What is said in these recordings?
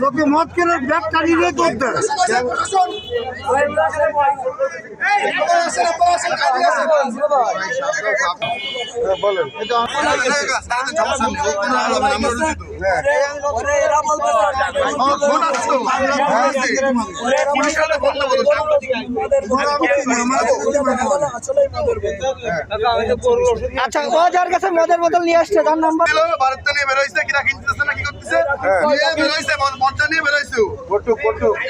লোকে মদ কেন ব্যাগ টানিয়ে করতে আচ্ছা ও যার কাছে মদের বোতল নিয়ে আসছে তার নাম্বার নিয়ে বেরোইছে কিরা কিনতেছে না কি করতেছে? নিয়ে বেরোইছে মদটা নিয়ে বেরোইছে।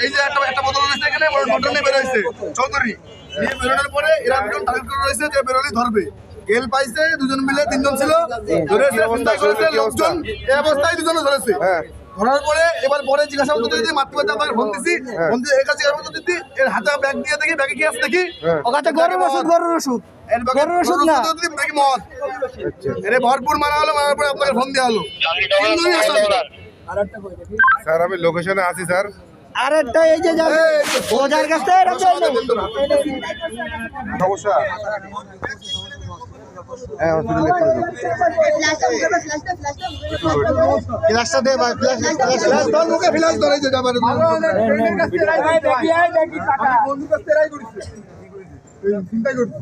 এই যে একটা একটা বোতল রয়েছে এখানে মদটা নিয়ে বেরোইছে। চৌধুরী নিয়ে বেরোনোর পরে এরা দুজন টার্গেট করে রয়েছে যে বেরোলি ধরবে। গেল পাইছে দুজন মিলে তিনজন ছিল। ধরে চিন্তা করেছে লোকজন এই অবস্থায় দুজনে ধরেছে। ধরার পরে এবার পরে জিজ্ঞাসা করতে দিদি মাতৃ মাতা আমাকে ফোন দিছি। ফোন দিয়ে এর কাছে জিজ্ঞাসা করতে দিদি এর হাতে ব্যাগ দিয়ে দেখি ব্যাগে কি আছে দেখি। ও কাছে গরুর ওষুধ গরুর ওষুধ। এর ব্যাগে গরুর ওষুধ না। ওষুধ নাকি মদ। এরে ভরপুর মারা হলো মারার পরে আপনাকে ফোন দেওয়া হলো। স্যার আমি লোকেশনে আছি স্যার। আর একটা এই যে যার ও যার কাছে এটা সমস্যা হ্যাঁ হসপিটালে করে দেবো ফ্ল্যাশটা দে ভাই ফ্ল্যাশ ফ্ল্যাশ ধর মুখে ফ্ল্যাশ ধরে যে যাবার চিন্তা করছি।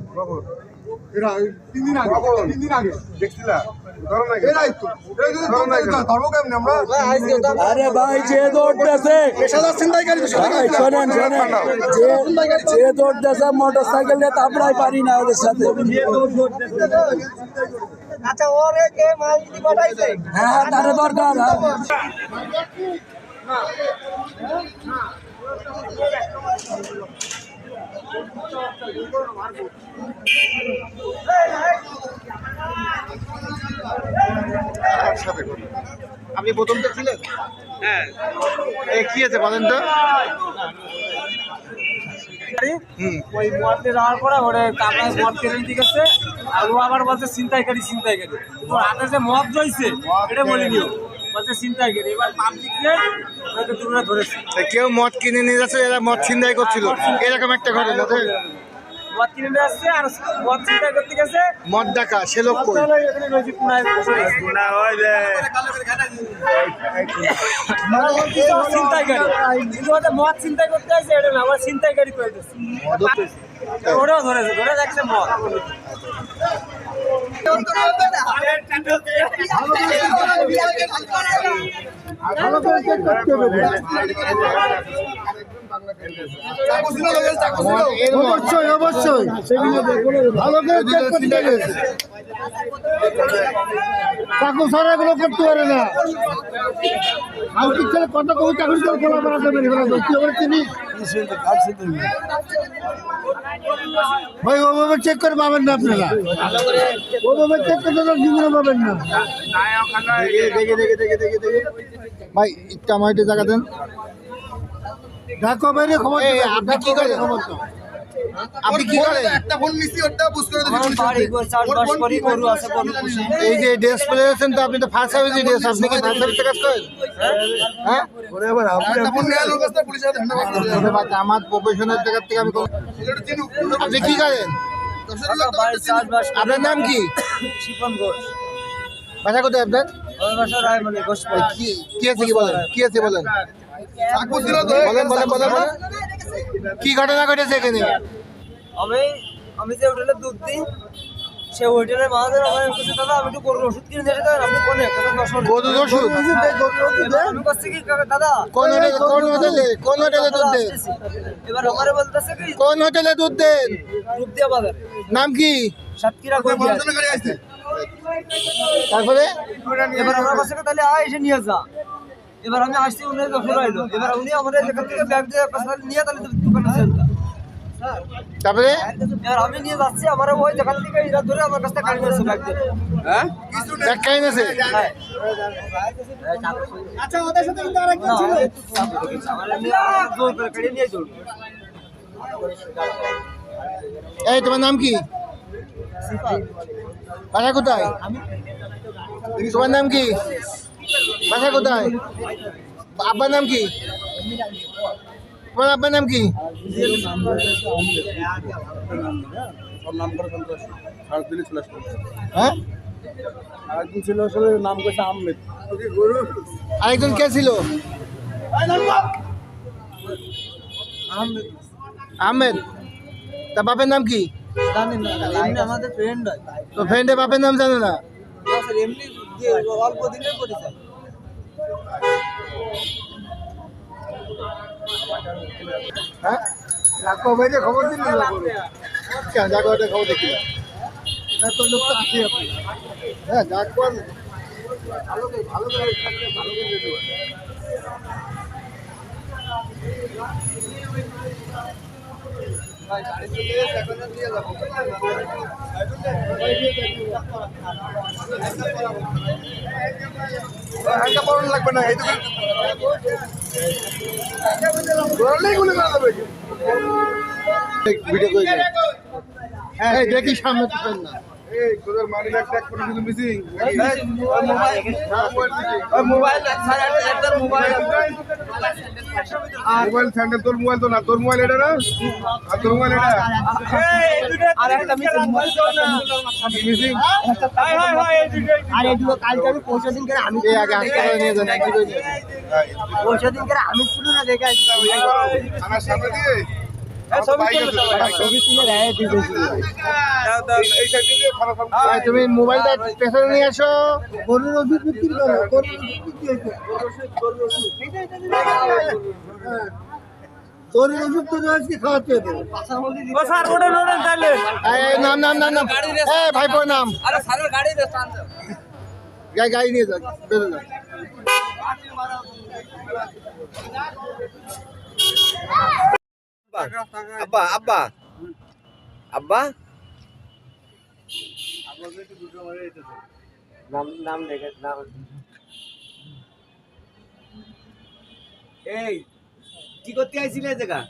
এরা তিন দিন আগে দিন আগে। দেখছিলা? যদি আরে ভাই যে দৌড়তেছে। যে দৌড়তেছে মোটর সাইকেল নিয়ে তাপড়াই পারি না ওদের সাথে। আচ্ছা ওরে মাল দিতে পাঠাইছে? হ্যাঁ হ্যাঁ তার দরকার হ্যাঁ। আপনি প্রথমটা ছিলেন? হ্যাঁ। কি আছে বলেন তো? ওই মদ নিয়ে পরে ওরে কাপড় মদ কেটে দিতে গেছে। আর ও আবার বলছে ছিনতাইকারী ছিনতাইকারী ওর হাতে যে মদ রয়েছে এটা বলিনি। বলছে ছিনতাইকারী এবার পাবলিক ওকে দূরে ধরেছে। কেউ মদ কিনে নিয়ে যাচ্ছে এরা মদ ছিনতাই করছিল। এরকম একটা ঘটনা মদ কিনে নিয়ে আসছে আর মদ ছিনতাই করতে গেছে। মদ ডাকা সে লোক কই? মদ ছিনতাই করতে আসছে এটা না আবার ছিনতাইকারী করে ওরাও ধরেছে ধরে দেখছে মদ। চাকু ছিল লোকের চাকু ছিল অবশ্যই অবশ্যই। ভালো করে চেক করতে হবে। চাকু ছাড়া এগুলো করতে পারে না। আমি কি ছেলে কত কবি চাকরি করে খোলা করা যাবে এগুলো কি করে চিনি? ভাই ওভাবে চেক করে পাবেন না আপনারা। ওভাবে চেক করতে তো জীবনে পাবেন না। দেখে দেখে দেখে দেখে দেখে। ভাই একটু আমার একটু জায়গা দেন। ডাকো বাইরে খবর আপনি কি করেন? খবর আপনি কি করেন? একটা ফোন মিসি ওটা বুঝ করে দিছি পুলিশ ওর ফোন কি গরু আছে গরু এই যে ড্রেস তো আপনি তো ফার্স্ট সার্ভিস ড্রেস আপনি কি ফার্স্ট সার্ভিসে কাজ করেন? হ্যাঁ? ফোন লোক আছে আমার প্রফেশনাল জায়গা থেকে আমি আপনি কি করেন? আপনার নাম কি? শিপন ঘোষ। বাসা কোথায় আপনার? কি কি আছে কি বলেন? কি আছে বলেন? চাকু ছিল তো। বলেন বলেন বলেন বলেন। কি ঘটনা ঘটেছে এখানে? আমি আমি যে হোটেলে দুধ দিই সে হোটেলের মাঝে আমার কাছে দাদা আমি একটু গরুর ওষুধ কিনে দিয়ে দেন আপনি কোনে। গরুর ওষুধ? আমি করছি কি দাদা কোন হোটেলে কোন হোটেলে কোন হোটেলে দুধ দেন? এবার আমারে বলতেছে কি কোন হোটেলে দুধ দেন? রূপদিয়া বাজার। নাম কি? সাতক্ষীরা তারপরে? এবার আমার কাছে তাহলে আয় এসে নিয়ে যা। এবার আমি আসছি উনি যখন আইলো এবার উনি আমাদের এখান থেকে ব্যাগ দিয়ে কাছে নিয়ে তাহলে দোকানে চলে যা। তারপরে? এবার আমি নিয়ে যাচ্ছি আমার ওই দোকান থেকে এরা ধরে আমার কাছ কাটি নিয়েছে ব্যাগ দিয়ে। ব্যাগ খাই আছে হ্যাঁ। আচ্ছা ওদের সাথে কিন্তু আর একজন ছিল। আমার এমনি জোর করে নিয়ে চলবে এই তোমার নাম কি? বাসা কোথায়? তোমার নাম কি? বাসা কোথায়? আব্বার নাম কি? তোমার আব্বার নাম কি? হ্যাঁ? আরেকজন ছিল আসলে নাম কইছে আহমেদ। আরেকজন কে ছিল? আহমেদ। তা বাপের নাম কি? না এমনি আমাদের ফ্রেন্ড হয়। তো ফ্রেন্ডের বাপের নাম জানে না? স্যার এমনি যে অল্প দিনের পরিচয়। হ্যাঁ? ডাক্তার ভাইকে খবর দিন না কেন ডাক্তার খবর দেখি। লোক তো আছে। হ্যাঁ ডাক্তার ভালো করে ভালো করে ভালো করে লাগবে না এই তো ধরলেই গুলি করা যাবে ভিডিও হ্যাঁ এই দেখি সামনে না এই তোদের মানি ব্যাগ ট্যাগ কোনো কিছু missing mobile sir mobile mobile sandal তোর মোবাইল তো না তোর মোবাইল এটা না? আর তোর মোবাইল এটা? আর একটা মিস মিসিং? আর এটুকু কালকে আমি পৌঁছে দিন করে আমি এই আগে নিয়ে যান পৌঁছে দিন করে আমি না দেখে আমার সামনে দিয়ে? তুমি মোবাইলটা পেছনে নিয়ে আসো গরুর ওষুধ বিক্রি করো গরুর হ্যাঁ। ওষুধ তো খাওয়াতে নাম নাম নাম নাম। ভাইপোর নাম। গাড়ি গাড়ি নিয়ে বেরো যান আব্বা আব্বা আব্বা নাম নাম দেখে নাম। এই কি করতে আইছিলে জায়গা?